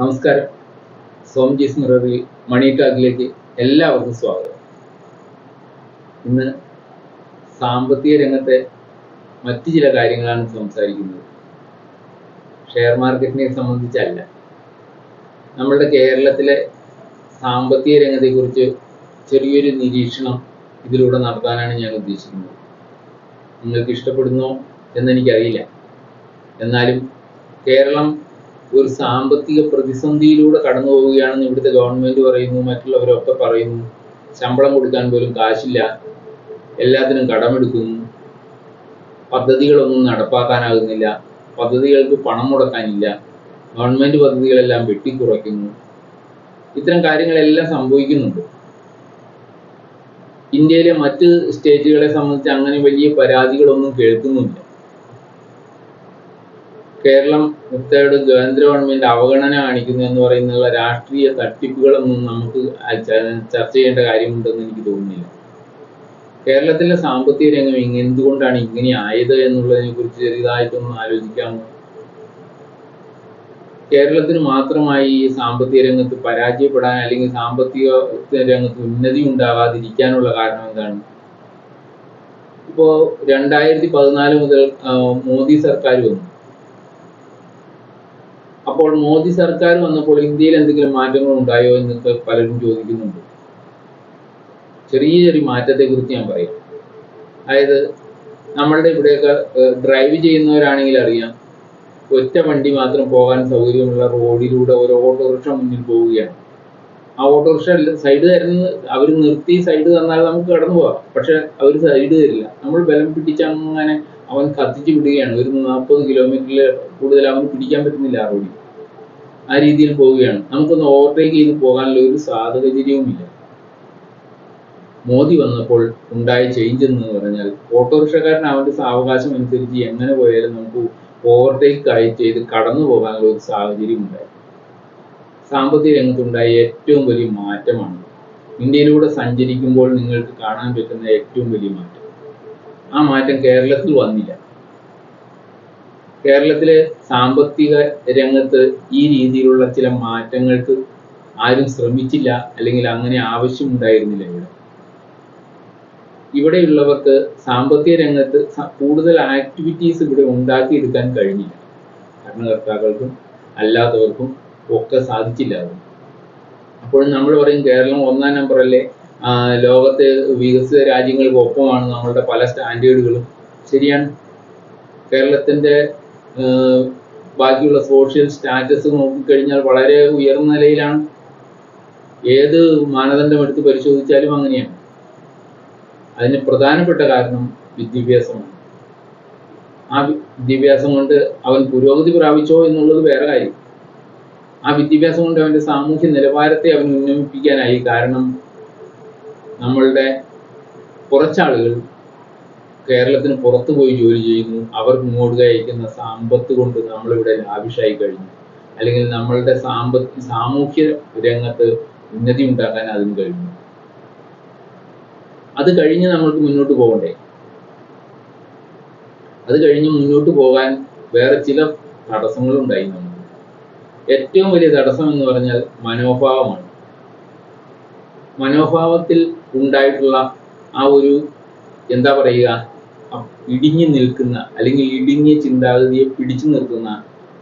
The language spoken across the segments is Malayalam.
നമസ്കാരം. സോംജീസ് മിററി മണി ടാക്കിലേക്ക് എല്ലാവർക്കും സ്വാഗതം. ഇന്ന് സാമ്പത്തിക രംഗത്തെ മറ്റു ചില കാര്യങ്ങളാണ് സംസാരിക്കുന്നത്. ഷെയർ മാർക്കറ്റിനെ സംബന്ധിച്ചല്ല. നമ്മളുടെ കേരളത്തിലെ സാമ്പത്തിക രംഗത്തെക്കുറിച്ച് ചെറിയൊരു നിരീക്ഷണം ഇതിലൂടെ നടത്താനാണ് ഞാൻ ഉദ്ദേശിക്കുന്നത്. നിങ്ങൾക്ക് ഇഷ്ടപ്പെടുന്നോ എന്നെനിക്കറിയില്ല. എന്നാലും കേരളം ഒരു സാമ്പത്തിക പ്രതിസന്ധിയിലൂടെ കടന്നു പോവുകയാണെന്ന് ഇവിടുത്തെ ഗവൺമെന്റ് പറയുന്നു മറ്റുള്ളവരൊക്കെ പറയുന്നു. ശമ്പളം കൊടുക്കാൻ പോലും കാശില്ല. എല്ലാത്തിനും കടമെടുക്കുന്നു. പദ്ധതികളൊന്നും നടപ്പാക്കാനാകുന്നില്ല. പദ്ധതികൾക്ക് പണം മുടക്കാനില്ല. ഗവൺമെന്റ് പദ്ധതികളെല്ലാം വെട്ടിക്കുറയ്ക്കുന്നു. ഇത്തരം കാര്യങ്ങളെല്ലാം സംഭവിക്കുന്നുണ്ട്. ഇന്ത്യയിലെ മറ്റ് സ്റ്റേറ്റുകളെ സംബന്ധിച്ച് അങ്ങനെ വലിയ പരാതികളൊന്നും കേൾക്കുന്നില്ല. കേരളം മുത്തയുടെ കേന്ദ്ര ഗവൺമെന്റ് അവഗണന കാണിക്കുന്നു എന്ന് പറയുന്ന രാഷ്ട്രീയ തട്ടിപ്പുകളൊന്നും നമുക്ക് ചർച്ച ചെയ്യേണ്ട കാര്യമുണ്ടെന്ന് എനിക്ക് തോന്നുന്നില്ല. കേരളത്തിലെ സാമ്പത്തിക രംഗം എന്തുകൊണ്ടാണ് ഇങ്ങനെ ആയത് എന്നുള്ളതിനെ കുറിച്ച് ചെറുതായിട്ടൊന്ന് ആലോചിക്കാമോ? കേരളത്തിന് മാത്രമായി ഈ സാമ്പത്തിക രംഗത്ത് പരാജയപ്പെടാൻ അല്ലെങ്കിൽ സാമ്പത്തിക രംഗത്ത് ഉന്നതി ഉണ്ടാകാതിരിക്കാനുള്ള കാരണം എന്താണ്? ഇപ്പോ രണ്ടായിരത്തി പതിനാല് മുതൽ മോദി സർക്കാർ വന്നു. അപ്പോൾ മോദി സർക്കാർ വന്നപ്പോൾ ഇന്ത്യയിൽ എന്തെങ്കിലും മാറ്റങ്ങൾ ഉണ്ടായോ എന്നൊക്കെ പലരും ചോദിക്കുന്നുണ്ട്. ചെറിയ ചെറിയ മാറ്റത്തെ കുറിച്ച് ഞാൻ പറയാം. അതായത് നമ്മളുടെ ഇവിടെയൊക്കെ ഡ്രൈവ് ചെയ്യുന്നവരാണെങ്കിൽ അറിയാം ഒറ്റ വണ്ടി മാത്രം പോകാൻ സൗകര്യമുള്ള റോഡിലൂടെ ഒരു ഓട്ടോറിക്ഷ മുന്നിൽ പോവുകയാണ്. ആ ഓട്ടോറിക്ഷ സൈഡ് തരുന്നത് അവർ നിർത്തി സൈഡ് തന്നാൽ നമുക്ക് കടന്നു പോകാം. പക്ഷെ അവർ സൈഡ് തരില്ല. നമ്മൾ ബലം പിടിച്ച് അങ്ങനെ അവൻ കത്തിച്ച് വിടുകയാണ്. ഒരു നാൽപ്പത് കിലോമീറ്ററിൽ കൂടുതൽ അവന് പിടിക്കാൻ പറ്റുന്നില്ല ആ റോഡിൽ. ആ രീതിയിൽ പോവുകയാണ്. നമുക്കൊന്ന് ഓവർടേക്ക് ചെയ്ത് പോകാനുള്ള ഒരു സാഹചര്യവുമില്ല. മോദി വന്നപ്പോൾ ഉണ്ടായ ചേഞ്ച് എന്ന് പറഞ്ഞാൽ ഓട്ടോറിക്ഷക്കാരൻ അവന്റെ സാവകാശം അനുസരിച്ച് എങ്ങനെ പോയാലും നമുക്ക് ഓവർടേക്ക് ആയി ചെയ്ത് കടന്നു പോകാനുള്ള ഒരു സാഹചര്യം ഉണ്ടായി സാമ്പത്തിക രംഗത്തുണ്ടായ ഏറ്റവും വലിയ മാറ്റമാണ് ഇന്ത്യയിലൂടെ സഞ്ചരിക്കുമ്പോൾ നിങ്ങൾക്ക് കാണാൻ പറ്റുന്ന ഏറ്റവും വലിയ മാറ്റം. ആ മാറ്റം കേരളത്തിൽ വന്നില്ല. കേരളത്തിലെ സാമ്പത്തിക രംഗത്ത് ഈ രീതിയിലുള്ള ചില മാറ്റങ്ങൾക്ക് ആരും ശ്രമിച്ചില്ല അല്ലെങ്കിൽ അങ്ങനെ ആവശ്യമുണ്ടായിരുന്നില്ല ഇവിടെ. ഇവിടെയുള്ളവർക്ക് സാമ്പത്തിക രംഗത്ത് കൂടുതൽ ആക്ടിവിറ്റീസ് ഇവിടെ ഉണ്ടാക്കിയെടുക്കാൻ കഴിഞ്ഞില്ല. ഭരണകർത്താക്കൾക്കും അല്ലാത്തവർക്കും ഒക്കെ സാധിച്ചില്ല അപ്പോൾ നമ്മൾ പറയും കേരളം ഒന്നാം നമ്പർ അല്ലേ ലോകത്തെ വികസിത രാജ്യങ്ങൾക്ക് ഒപ്പമാണ് നമ്മളുടെ പല സ്റ്റാൻഡേർഡുകളും ശരിയാണ്. കേരളത്തിന്റെ ബാക്കിയുള്ള സോഷ്യൽ സ്റ്റാറ്റസ് നോക്കിക്കഴിഞ്ഞാൽ വളരെ ഉയർന്ന നിലയിലാണ്. ഏത് മാനദണ്ഡം എടുത്ത് പരിശോധിച്ചാലും അങ്ങനെയാണ്. അതിന് പ്രധാനപ്പെട്ട കാരണം വിദ്യാഭ്യാസമാണ്. ആ വിദ്യാഭ്യാസം കൊണ്ട് അവൻ പുരോഗതി പ്രാപിച്ചോ എന്നുള്ളത് വേറെ കാര്യം. ആ വിദ്യാഭ്യാസം കൊണ്ട് അവന്റെ സാമൂഹ്യ നിലവാരത്തെ അവൻ ഉന്നമിപ്പിക്കാനായി കാരണം നമ്മളുടെ കുറച്ചാളുകൾ കേരളത്തിന് പുറത്തു പോയി ജോലി ചെയ്യുന്നു. അവർക്ക് ഇങ്ങോട്ട് അയക്കുന്ന സമ്പത്ത് കൊണ്ട് നമ്മളിവിടെ ലാവിഷായി കഴിഞ്ഞു. അല്ലെങ്കിൽ നമ്മളുടെ സാമ്പ സാമൂഹ്യ രംഗത്ത് ഉന്നതി ഉണ്ടാക്കാൻ അതിന് കഴിഞ്ഞു. അത് കഴിഞ്ഞ് നമ്മൾക്ക് മുന്നോട്ട് പോകണ്ടേ? അത് കഴിഞ്ഞ് മുന്നോട്ട് പോകാൻ വേറെ ചില തടസ്സങ്ങളുണ്ടായി നമുക്ക്. ഏറ്റവും വലിയ തടസ്സം എന്ന് പറഞ്ഞാൽ മനോഭാവമാണ്. മനോഭാവത്തിൽ ഉണ്ടായിട്ടുള്ള ആ ഒരു എന്താ പറയുക ഇടിഞ്ഞു നിൽക്കുന്ന അല്ലെങ്കിൽ ഇടുങ്ങിയ ചിന്താഗതിയെ പിടിച്ചു നിർത്തുന്ന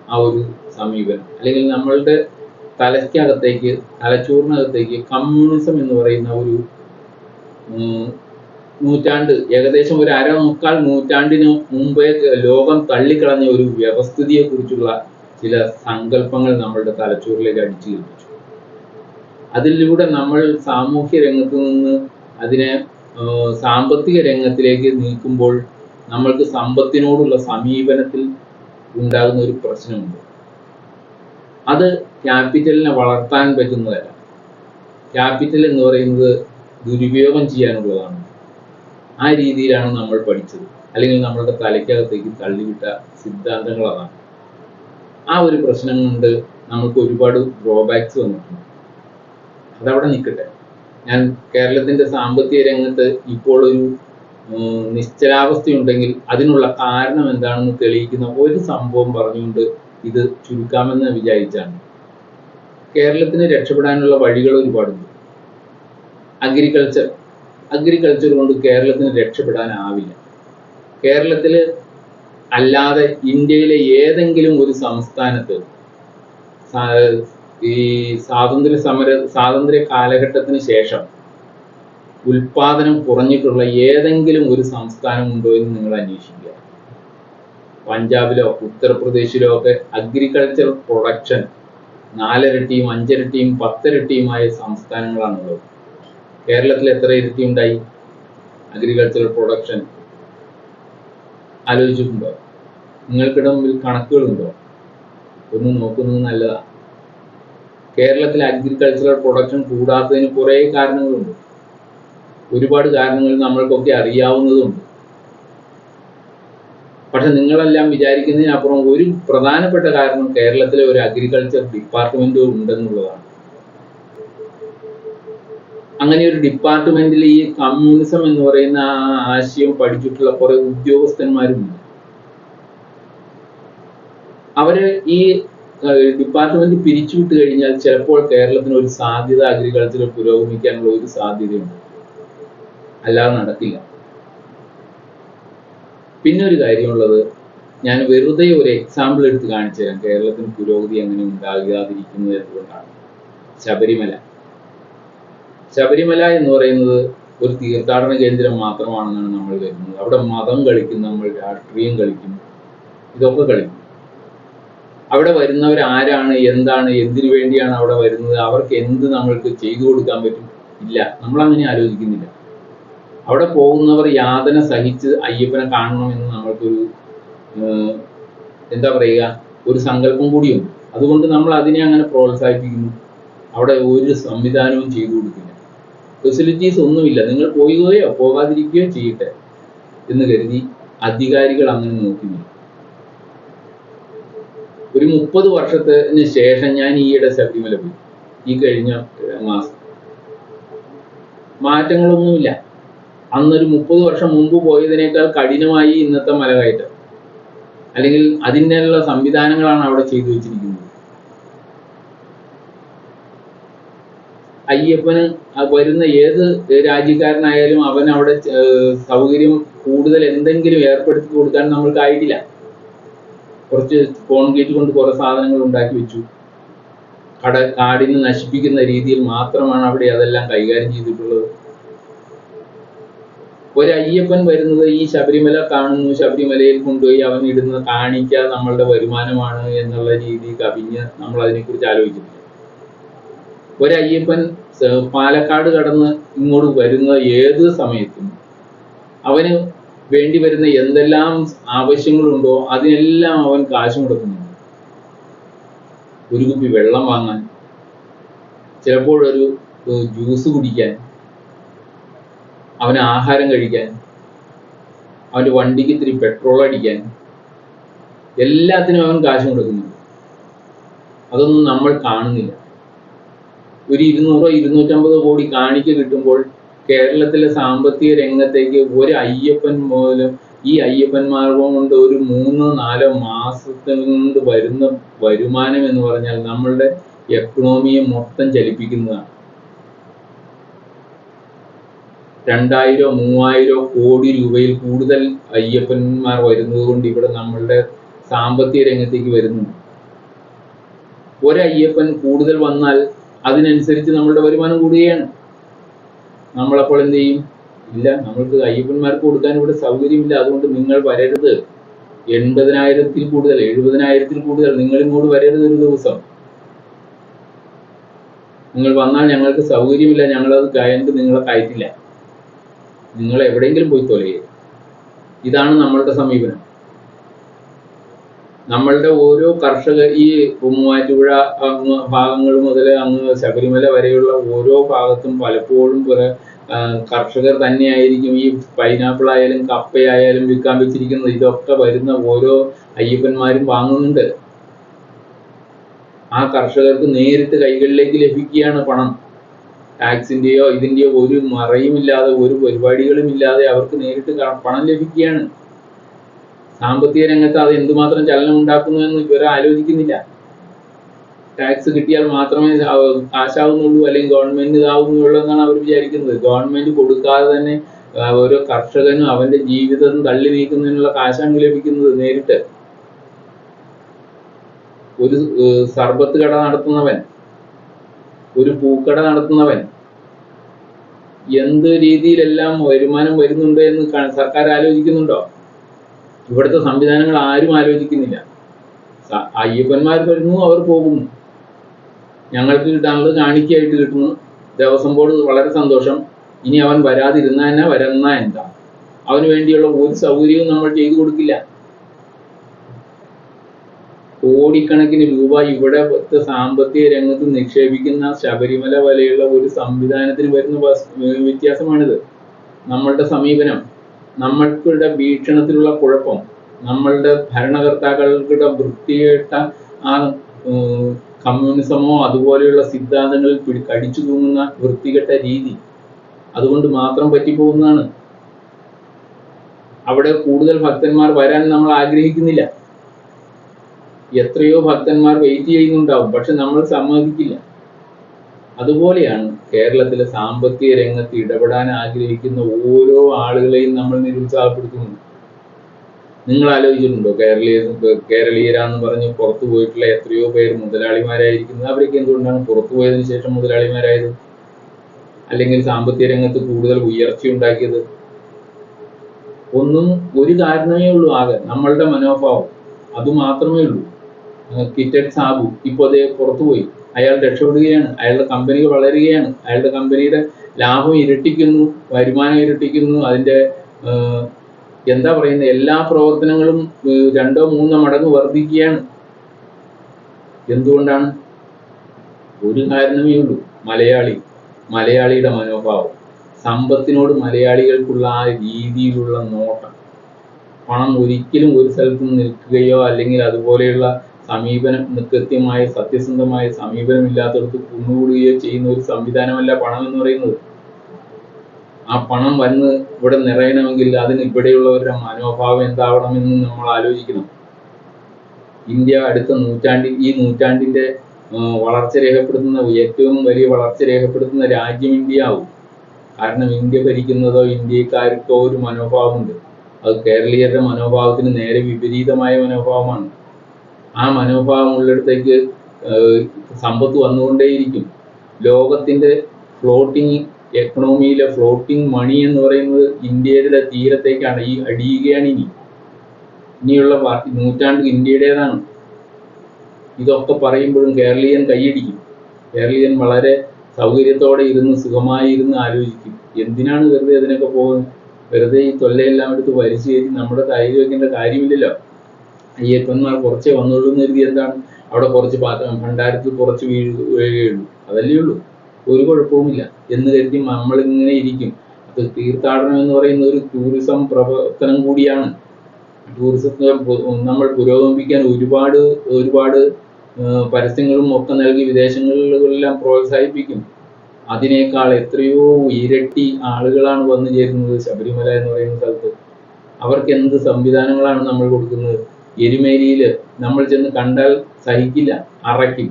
ആ ഒരു സമീപനം. അല്ലെങ്കിൽ നമ്മളുടെ തലയ്ക്കകത്തേക്ക് തലച്ചോറിനകത്തേക്ക് കമ്മ്യൂണിസം എന്ന് പറയുന്ന ഒരു നൂറ്റാണ്ട് ഏകദേശം ഒരു അര മുക്കാൽ നൂറ്റാണ്ടിന് മുമ്പേ ലോകം തള്ളിക്കളഞ്ഞ ഒരു വ്യവസ്ഥിതിയെ കുറിച്ചുള്ള ചില സങ്കല്പങ്ങൾ നമ്മളുടെ തലച്ചോറിലേക്ക് അടിച്ചു അതിലൂടെ നമ്മൾ സാമൂഹ്യ രംഗത്ത് നിന്ന് അതിനെ സാമ്പത്തിക രംഗത്തിലേക്ക് നീക്കുമ്പോൾ നമ്മൾക്ക് സമ്പത്തിനോടുള്ള സമീപനത്തിൽ ഉണ്ടാകുന്ന ഒരു പ്രശ്നമുണ്ട്. അത് ക്യാപിറ്റലിനെ വളർത്താൻ പറ്റുന്നതല്ല. ക്യാപിറ്റൽ എന്ന് പറയുന്നത് ദുരുപയോഗം ചെയ്യാനുള്ളതാണ്. ആ രീതിയിലാണ് നമ്മൾ പഠിച്ചത്. അല്ലെങ്കിൽ നമ്മളുടെ തലയ്ക്കകത്തേക്ക് തള്ളിവിട്ട സിദ്ധാന്തങ്ങൾ അതാണ് ആ ഒരു പ്രശ്നം കൊണ്ട് നമുക്ക് ഒരുപാട് ഡ്രോബാക്സ് വന്നിട്ടുണ്ട്. അതവിടെ നിൽക്കട്ടെ. ഞാൻ കേരളത്തിന്റെ സാമ്പത്തിക രംഗത്ത് ഇപ്പോൾ ഒരു നിശ്ചലാവസ്ഥയുണ്ടെങ്കിൽ അതിനുള്ള കാരണം എന്താണെന്ന് തെളിയിക്കുന്ന ഒരു സംഭവം പറഞ്ഞുകൊണ്ട് ഇത് ചുരുക്കാമെന്ന് വിചാരിച്ചാണ്. കേരളത്തിന് രക്ഷപ്പെടാനുള്ള വഴികൾ ഒരുപാടുണ്ട്. അഗ്രികൾച്ചർ. അഗ്രികൾച്ചർ കൊണ്ട് കേരളത്തിന് രക്ഷപ്പെടാനാവില്ല. കേരളത്തിൽ അല്ലാതെ ഇന്ത്യയിലെ ഏതെങ്കിലും ഒരു സംസ്ഥാനത്ത് ഈ സ്വാതന്ത്ര്യ സമര സ്വാതന്ത്ര്യ കാലഘട്ടത്തിന് ശേഷം ഉൽപാദനം കുറഞ്ഞിട്ടുള്ള ഏതെങ്കിലും ഒരു സംസ്ഥാനം ഉണ്ടോ എന്ന് നിങ്ങൾ അന്വേഷിക്കുക. പഞ്ചാബിലോ ഉത്തർപ്രദേശിലോ ഒക്കെ അഗ്രികൾച്ചർ പ്രൊഡക്ഷൻ നാലിരട്ടിയും അഞ്ചിരട്ടിയും പത്തിരട്ടിയുമായ സംസ്ഥാനങ്ങളാണുള്ളത് കേരളത്തിൽ എത്ര ഇരട്ടി ഉണ്ടായി? Agricultural production ആലോചിച്ചിട്ടുണ്ടോ? നിങ്ങൾക്കിടെ മുമ്പിൽ കണക്കുകളുണ്ടോ? ഒന്ന് നോക്കുന്നത് നല്ലതാണ് കേരളത്തിലെ അഗ്രികൾച്ചറൽ പ്രൊഡക്ഷൻ കൂടാത്തതിന് കുറേ കാരണങ്ങളുണ്ട്. ഒരുപാട് കാരണങ്ങൾ നമ്മൾക്കൊക്കെ അറിയാവുന്നതുണ്ട്. പക്ഷെ നിങ്ങളെല്ലാം വിചാരിക്കുന്നതിനപ്പുറം ഒരു പ്രധാനപ്പെട്ട കാരണം കേരളത്തിലെ ഒരു അഗ്രികൾച്ചർ ഡിപ്പാർട്ട്മെന്റ് ഉണ്ടെന്നുള്ളതാണ്. അങ്ങനെ ഒരു ഡിപ്പാർട്ട്മെന്റിൽ ഈ കമ്മ്യൂണിസം എന്ന് പറയുന്ന ആ ആശയം പഠിച്ചിട്ടുള്ള കുറെ ഉദ്യോഗസ്ഥന്മാരുമുണ്ട് അവർ ഈ ഡിപ്പാർട്ട്മെന്റ് പിരിച്ചുവിട്ട് കഴിഞ്ഞാൽ ചിലപ്പോൾ കേരളത്തിന് ഒരു സാധ്യത അഗ്രികൾച്ചറിൽ പുരോഗമിക്കാനുള്ള ഒരു സാധ്യതയുണ്ട്. അല്ലാതെ നടക്കില്ല. പിന്നെ ഒരു കാര്യമുള്ളത് ഞാൻ വെറുതെ ഒരു എക്സാമ്പിൾ എടുത്ത് കാണിച്ചു തരാം. കേരളത്തിന് പുരോഗതി എങ്ങനെ ഉണ്ടാകാതിരിക്കുന്നത് എന്തുകൊണ്ടാണ്? ശബരിമല. ശബരിമല എന്ന് പറയുന്നത് ഒരു തീർത്ഥാടന കേന്ദ്രം മാത്രമാണെന്നാണ് നമ്മൾ കരുതുന്നത്. അവിടെ മതം കളിക്കും നമ്മൾ രാഷ്ട്രീയം കളിക്കും ഇതൊക്കെ കളിക്കും. അവിടെ വരുന്നവർ ആരാണ് എന്താണ് എന്തിനു വേണ്ടിയാണ് അവിടെ വരുന്നത് അവർക്ക് എന്ത് നമ്മൾക്ക് ചെയ്തു കൊടുക്കാൻ പറ്റും? ഇല്ല. നമ്മൾ അങ്ങനെ ആലോചിക്കുന്നില്ല. അവിടെ പോകുന്നവർ യാതന സഹിച്ച് അയ്യപ്പനെ കാണണമെന്ന് നമ്മൾക്കൊരു എന്താ പറയുക ഒരു സങ്കല്പം കൂടിയുണ്ട്. അതുകൊണ്ട് നമ്മൾ അതിനെ അങ്ങനെ പ്രോത്സാഹിപ്പിക്കുന്നു. അവിടെ ഒരു സംവിധാനവും ചെയ്തു കൊടുക്കില്ല. ഫെസിലിറ്റീസ് ഒന്നുമില്ല. നിങ്ങൾ പോയുകയോ പോകാതിരിക്കുകയോ ചെയ്യട്ടെ എന്ന് കരുതി അധികാരികൾ അങ്ങനെ നോക്കുന്നില്ല. ഒരു മുപ്പത് വർഷത്തിന് ശേഷം ഞാൻ ഈയിടെ ശബരിമല പോയി ഈ കഴിഞ്ഞ മാസം. മാറ്റങ്ങളൊന്നുമില്ല. അന്നൊരു മുപ്പത് വർഷം മുമ്പ് പോയതിനേക്കാൾ കഠിനമായി ഇന്നത്തെ മലകയറ്റം. അല്ലെങ്കിൽ അതിനുള്ള സംവിധാനങ്ങളാണ് അവിടെ ചെയ്തു വെച്ചിരിക്കുന്നത്. അയ്യപ്പന് വരുന്ന ഏത് രാജ്യക്കാരനായാലും അവൻ അവിടെ സൗകര്യം കൂടുതൽ എന്തെങ്കിലും ഏർപ്പെടുത്തി കൊടുക്കാൻ നമ്മൾക്ക് ആയിട്ടില്ല. കുറച്ച് കോൺക്രീറ്റ് കൊണ്ട് കുറെ സാധനങ്ങൾ ഉണ്ടാക്കി വെച്ചു. കട കാടിനെ നശിപ്പിക്കുന്ന രീതിയിൽ മാത്രമാണ് അവിടെ അതെല്ലാം കൈകാര്യം ചെയ്തിട്ടുള്ളത്. ഒരു അയ്യപ്പൻ വരുന്നത് ഈ ശബരിമല കാണുന്നു. ശബരിമലയിൽ കൊണ്ടുപോയി അവൻ ഇടുന്ന കാണിക്ക നമ്മളുടെ വരുമാനമാണ് എന്നുള്ള രീതി കവിഞ്ഞ് നമ്മൾ അതിനെക്കുറിച്ച് ആലോചിക്കുന്നു. ഒരു പാലക്കാട് കടന്ന് ഇങ്ങോട്ട് വരുന്ന ഏത് സമയത്തും അവന് വേണ്ടി വരുന്ന എന്തെല്ലാം ആവശ്യങ്ങളുണ്ടോ അതിനെല്ലാം അവൻ കാശ് കൊടുക്കുന്നുണ്ട് ഒരു കുപ്പി വെള്ളം വാങ്ങാൻ ചിലപ്പോഴൊരു ഒരു ജ്യൂസ് കുടിക്കാൻ അവന് ആഹാരം കഴിക്കാൻ അവന്റെ വണ്ടിക്ക് ഇത്തിരി പെട്രോൾ അടിക്കാൻ എല്ലാത്തിനും അവൻ കാശ് കൊടുക്കുന്നുണ്ട് അതൊന്നും നമ്മൾ കാണുന്നില്ല. ഒരു ഇരുന്നൂറോ ഇരുന്നൂറ്റമ്പതോ കോടി കാണിക്ക കിട്ടുമ്പോൾ കേരളത്തിലെ സാമ്പത്തിക രംഗത്തേക്ക് ഒരു അയ്യപ്പൻ പോലും ഈ അയ്യപ്പന്മാർ കൊണ്ട് ഒരു മൂന്നോ നാലോ മാസത്തിൽ കൊണ്ട് വരുന്ന വരുമാനം എന്ന് പറഞ്ഞാൽ നമ്മളുടെ എക്കണോമിയെ മൊത്തം ചലിപ്പിക്കുന്നതാണ്. രണ്ടായിരോ മൂവായിരോ കോടി രൂപയിൽ കൂടുതൽ അയ്യപ്പന്മാർ വരുന്നത് കൊണ്ട് ഇവിടെ നമ്മളുടെ സാമ്പത്തിക രംഗത്തേക്ക് വരുന്നു ഒരു അയ്യപ്പൻ കൂടുതൽ വന്നാൽ അതിനനുസരിച്ച് നമ്മളുടെ വരുമാനം കൂടുകയാണ്. നമ്മളപ്പോൾ എന്ത് ചെയ്യും? ഇല്ല നമ്മൾക്ക് അയ്യപ്പന്മാർക്ക് കൊടുക്കാൻ ഇവിടെ സൗകര്യമില്ല. അതുകൊണ്ട് നിങ്ങൾ വരരുത്. എൺപതിനായിരത്തിൽ കൂടുതൽ എഴുപതിനായിരത്തിൽ കൂടുതൽ നിങ്ങൾ ഇങ്ങോട്ട് വരരുത് ഒരു ദിവസം. നിങ്ങൾ വന്നാൽ ഞങ്ങൾക്ക് സൗകര്യമില്ല. ഞങ്ങളത് കയണ്ട് നിങ്ങളെ കയറ്റില്ല. നിങ്ങൾ എവിടെയെങ്കിലും പോയി തൊലയുക. ഇതാണ് നമ്മളുടെ സമീപനം. നമ്മളുടെ ഓരോ കർഷക ഈ മൂവാറ്റുപുഴ ഭാഗങ്ങൾ മുതൽ അങ്ങ് ശബരിമല വരെയുള്ള ഓരോ ഭാഗത്തും പലപ്പോഴും കുറെ കർഷകർ തന്നെയായിരിക്കും ഈ പൈനാപ്പിൾ ആയാലും കപ്പയായാലും വിൽക്കാൻ വെച്ചിരിക്കുന്നത്. ഇതൊക്കെ വരുന്ന ഓരോ അയ്യപ്പന്മാരും വാങ്ങുന്നുണ്ട്. ആ കർഷകർക്ക് നേരിട്ട് കൈകളിലേക്ക് ലഭിക്കുകയാണ് പണം. ടാക്സിന്റെയോ ഇതിന്റെയോ ഒരു മറയുമില്ലാതെ ഒരു പരിപാടികളും ഇല്ലാതെ അവർക്ക് നേരിട്ട് പണം ലഭിക്കുകയാണ്. സാമ്പത്തിക രംഗത്ത് അത് എന്തുമാത്രം ചലനം ഉണ്ടാക്കുന്നു എന്ന് ഇവരെ ആലോചിക്കുന്നില്ല. ടാക്സ് കിട്ടിയാൽ മാത്രമേ കാശാവുന്നുള്ളൂ അല്ലെങ്കിൽ ഗവൺമെന്റ് ഇതാവുന്നുള്ളൂ എന്നാണ് അവർ വിചാരിക്കുന്നത്. ഗവൺമെന്റ് കൊടുക്കാതെ തന്നെ ഓരോ കർഷകനും അവന്റെ ജീവിതം തള്ളി നീക്കുന്നതിനുള്ള കാശാണ് ലഭിക്കുന്നത് നേരിട്ട്. ഒരു സർബത്ത് കട നടത്തുന്നവൻ ഒരു പൂക്കട നടത്തുന്നവൻ എന്ത് രീതിയിലെല്ലാം വരുമാനം വരുന്നുണ്ട് എന്ന് സർക്കാർ ആലോചിക്കുന്നുണ്ടോ? ഇവിടുത്തെ സംവിധാനങ്ങൾ ആരും ആലോചിക്കുന്നില്ല. അയ്യപ്പന്മാർ വരുന്നു അവർ പോകുന്നു. ഞങ്ങൾക്ക് കിട്ടാനുള്ളത് കാണിക്കയായിട്ട് കിട്ടുന്നു. ദേവസ്വം ബോർഡ് വളരെ സന്തോഷം. ഇനി അവൻ വരാതിരുന്ന തന്നെ വരുന്ന എന്താ? അവന് വേണ്ടിയുള്ള ഒരു സൗകര്യവും നമ്മൾ ചെയ്തു കൊടുക്കില്ല. കോടിക്കണക്കിന് രൂപ ഇവിടത്തെ സാമ്പത്തിക രംഗത്ത് നിക്ഷേപിക്കുന്ന ശബരിമല പോലെയുള്ള ഒരു സംവിധാനത്തിന് വരുന്ന വ്യത്യാസമാണിത്. നമ്മളുടെ സമീപനം. നമ്മൾക്കുടെ വീക്ഷണത്തിലുള്ള കുഴപ്പം നമ്മളുടെ ഭരണകർത്താക്കളുടെ വൃത്തികെട്ട ആ കമ്മ്യൂണിസമോ അതുപോലെയുള്ള സിദ്ധാന്തങ്ങളിൽ പിടി കടിച്ചു തൂങ്ങുന്ന വൃത്തികെട്ട രീതി അതുകൊണ്ട് മാത്രം പറ്റിപ്പോകുന്നതാണ്. അവിടെ കൂടുതൽ ഭക്തന്മാർ വരാൻ നമ്മൾ ആഗ്രഹിക്കുന്നില്ല. എത്രയോ ഭക്തന്മാർ വെയിറ്റ് ചെയ്യുന്നുണ്ടാവും പക്ഷെ നമ്മൾ സമ്മതിക്കില്ല. അതുപോലെയാണ് കേരളത്തിലെ സാമ്പത്തിക രംഗത്ത് ഇടപെടാൻ ആഗ്രഹിക്കുന്ന ഓരോ ആളുകളെയും നമ്മൾ നിരുത്സാഹപ്പെടുത്തുന്നുണ്ട് നിങ്ങൾ ആലോചിച്ചിട്ടുണ്ടോ? കേരളീയ കേരളീയരാന്ന് പറഞ്ഞ് പുറത്തു പോയിട്ടുള്ള എത്രയോ പേര് മുതലാളിമാരായിരിക്കുന്നത്. അവരൊക്കെ എന്തുകൊണ്ടാണ് പുറത്തു പോയതിനു ശേഷം മുതലാളിമാരായത്? അല്ലെങ്കിൽ സാമ്പത്തിക രംഗത്ത് കൂടുതൽ ഉയർച്ച ഉണ്ടാക്കിയത് ഒന്നും ഒരു കാരണമേ ഉള്ളൂ ആകെ. നമ്മളുടെ മനോഭാവം. അത് മാത്രമേ ഉള്ളൂ. കിറ്റഡ് സാബു ഇപ്പോൾ അതേ പുറത്തുപോയി അയാൾ രക്ഷപ്പെടുകയാണ്. അയാളുടെ കമ്പനികൾ വളരുകയാണ്. അയാളുടെ കമ്പനിയുടെ ലാഭം ഇരട്ടിക്കുന്നു വരുമാനം ഇരട്ടിക്കുന്നു. അതിന്റെ എന്താ പറയുന്നത്? എല്ലാ പ്രവർത്തനങ്ങളും രണ്ടോ മൂന്നോ മടങ്ങ് വർദ്ധിക്കുകയാണ്. എന്തുകൊണ്ടാണ്? ഒരു കാരണമേ ഉള്ളൂ. മലയാളി മലയാളിയുടെ മനോഭാവം. സമ്പത്തിനോട് മലയാളികൾക്കുള്ള ആ രീതിയിലുള്ള നോട്ടം. പണം ഒരിക്കലും ഒരു സ്ഥലത്ത് നിൽക്കുകയോ അല്ലെങ്കിൽ അതുപോലെയുള്ള സമീപനം കൃത്യമായ സത്യസന്ധമായ സമീപനമില്ലാത്തവർക്ക് കുന്നുകൂടുകയോ ചെയ്യുന്ന ഒരു സംവിധാനമല്ല പണം എന്ന് പറയുന്നത്. ആ പണം വന്ന് ഇവിടെ നിറയണമെങ്കിൽ അതിന് ഇവിടെയുള്ളവരുടെ മനോഭാവം എന്താവണമെന്ന് നമ്മൾ ആലോചിക്കണം. ഇന്ത്യ അടുത്ത നൂറ്റാണ്ടിൽ ഈ നൂറ്റാണ്ടിന്റെ വളർച്ച രേഖപ്പെടുത്തുന്ന ഏറ്റവും വലിയ വളർച്ച രേഖപ്പെടുത്തുന്ന രാജ്യം ഇന്ത്യ ആവും. കാരണം ഇന്ത്യ ഭരിക്കുന്നതോ ഇന്ത്യക്കാർക്കോ ഒരു മനോഭാവമുണ്ട്. അത് കേരളീയരുടെ മനോഭാവത്തിന് നേരെ വിപരീതമായ മനോഭാവമാണ്. ആ മനോഭാവം ഉള്ളിടത്തേക്ക് സമ്പത്ത് വന്നുകൊണ്ടേയിരിക്കും. ലോകത്തിന്റെ ഫ്ലോട്ടിംഗ് എക്കണോമിയിലെ ഫ്ലോട്ടിംഗ് മണി എന്ന് പറയുന്നത് ഇന്ത്യയുടെ തീരത്തേക്കാണ് ഈ അടിയുകയാണ് ഇനി. ഇനിയുള്ള നൂറ്റാണ്ട് ഇന്ത്യയുടേതാണ്. ഇതൊക്കെ പറയുമ്പോഴും കേരളീയൻ കൈയടിക്കും. കേരളീയൻ വളരെ സൗകര്യത്തോടെ ഇരുന്ന് സുഖമായി ഇരുന്ന് ആലോചിക്കും. എന്തിനാണ് വെറുതെ അതിനൊക്കെ പോകുന്നത്? വെറുതെ ഈ തൊല്ലയെല്ലാം എടുത്ത് വലിച്ചു കയറ്റി നമ്മുടെ കയ്യിൽ കാര്യമില്ലല്ലോ. അയ്യപ്പന്മാർ കുറച്ചേ വന്നുള്ളൂ എന്ന് കരുതി എന്താണ്? അവിടെ കുറച്ച് ഭണ്ഡാരത്തിൽ കുറച്ച് വീഴ് വീഴുകയുള്ളൂ അതല്ലേ ഉള്ളൂ. ഒരു കുഴപ്പവുമില്ല. എന്ന് കരുതി നമ്മളിങ്ങനെ ഇരിക്കും. അത് തീർത്ഥാടനം എന്ന് പറയുന്ന ഒരു ടൂറിസം പ്രവർത്തനം കൂടിയാണ്. ടൂറിസത്തെ നമ്മൾ പുരോഗമിപ്പിക്കാൻ ഒരുപാട് ഒരുപാട് പരസ്യങ്ങളും ഒക്കെ നൽകി വിദേശങ്ങളിലെല്ലാം പ്രോത്സാഹിപ്പിക്കും. അതിനേക്കാൾ എത്രയോ ഇരട്ടി ആളുകളാണ് വന്നു ചേരുന്നത് ശബരിമല എന്ന് പറയുന്ന സ്ഥലത്ത്. അവർക്ക് എന്ത് സംവിധാനങ്ങളാണ് നമ്മൾ കൊടുക്കുന്നത്? എരുമേലിയിൽ നമ്മൾ ചെന്ന് കണ്ടാൽ സഹിക്കില്ല അറയ്ക്കും.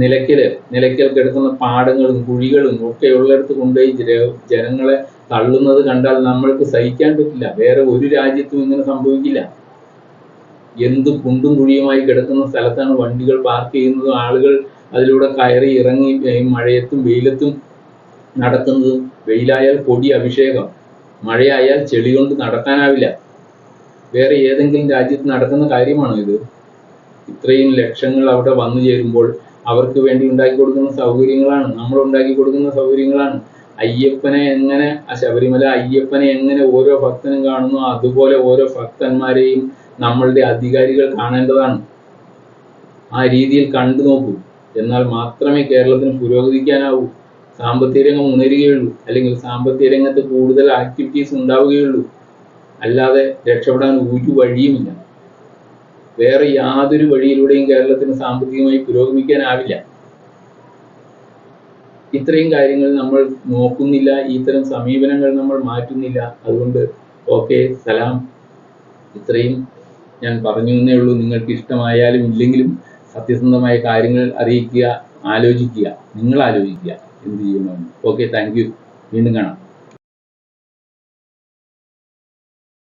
നിലയ്ക്കൽ നിലയ്ക്കൽ കിടക്കുന്ന പാടങ്ങളും കുഴികളും ഒക്കെ ഉള്ളിടത്ത് കൊണ്ടുപോയി ജനങ്ങളെ തള്ളുന്നത് കണ്ടാൽ നമ്മൾക്ക് സഹിക്കാൻ പറ്റില്ല. വേറെ ഒരു രാജ്യത്തും ഇങ്ങനെ സംഭവിക്കില്ല. എന്ത് കുണ്ടും കുഴിയുമായി കിടക്കുന്ന സ്ഥലത്താണ് വണ്ടികൾ പാർക്ക് ചെയ്യുന്നതും. ആളുകൾ അതിലൂടെ കയറി ഇറങ്ങി മഴയത്തും വെയിലത്തും നടക്കുന്നത്. വെയിലായാൽ പൊടി അഭിഷേകം. മഴയായാൽ ചെളി കൊണ്ട് നടക്കാനാവില്ല. വേറെ ഏതെങ്കിലും രാജ്യത്ത് നടക്കുന്ന കാര്യമാണോ ഇത്? ഇത്രയും ലക്ഷങ്ങൾ അവിടെ വന്നു ചേരുമ്പോൾ അവർക്ക് വേണ്ടി ഉണ്ടാക്കി കൊടുക്കുന്ന സൗകര്യങ്ങളാണ് നമ്മൾ ഉണ്ടാക്കി കൊടുക്കുന്ന സൗകര്യങ്ങളാണ്. അയ്യപ്പനെ എങ്ങനെ ശബരിമല അയ്യപ്പനെ എങ്ങനെ ഓരോ ഭക്തനും കാണുന്നു അതുപോലെ ഓരോ ഭക്തന്മാരെയും നമ്മളുടെ അധികാരികൾ കാണേണ്ടതാണ്. ആ രീതിയിൽ കണ്ടു നോക്കൂ. എന്നാൽ മാത്രമേ കേരളത്തിന് പുരോഗതിക്കാനാവൂ. സാമ്പത്തിക രംഗം ഉണരുകയുള്ളൂ അല്ലെങ്കിൽ സാമ്പത്തിക രംഗത്ത് കൂടുതൽ ആക്ടിവിറ്റീസ് ഉണ്ടാവുകയുള്ളൂ. അല്ലാതെ രക്ഷപ്പെടാൻ ഒരു വഴിയുമില്ല. വേറെ യാതൊരു വഴിയിലൂടെയും കേരളത്തിന് സാമ്പത്തികമായി പുരോഗമിക്കാനാവില്ല. ഇത്രയും കാര്യങ്ങൾ നമ്മൾ നോക്കുന്നില്ല ഇത്തരം സമീപനങ്ങൾ നമ്മൾ മാറ്റുന്നില്ല. അതുകൊണ്ട് ഓക്കെ സലാം. ഇത്രയും ഞാൻ പറഞ്ഞു എന്നേ ഉള്ളൂ. നിങ്ങൾക്ക് ഇഷ്ടമായാലും ഇല്ലെങ്കിലും സത്യസന്ധമായ കാര്യങ്ങൾ അറിയിക്കുക ആലോചിക്കുക. നിങ്ങൾ ആലോചിക്കുക എന്ത് ചെയ്യണമെന്ന്. Okay thank you. വീണ്ടും കാണാം.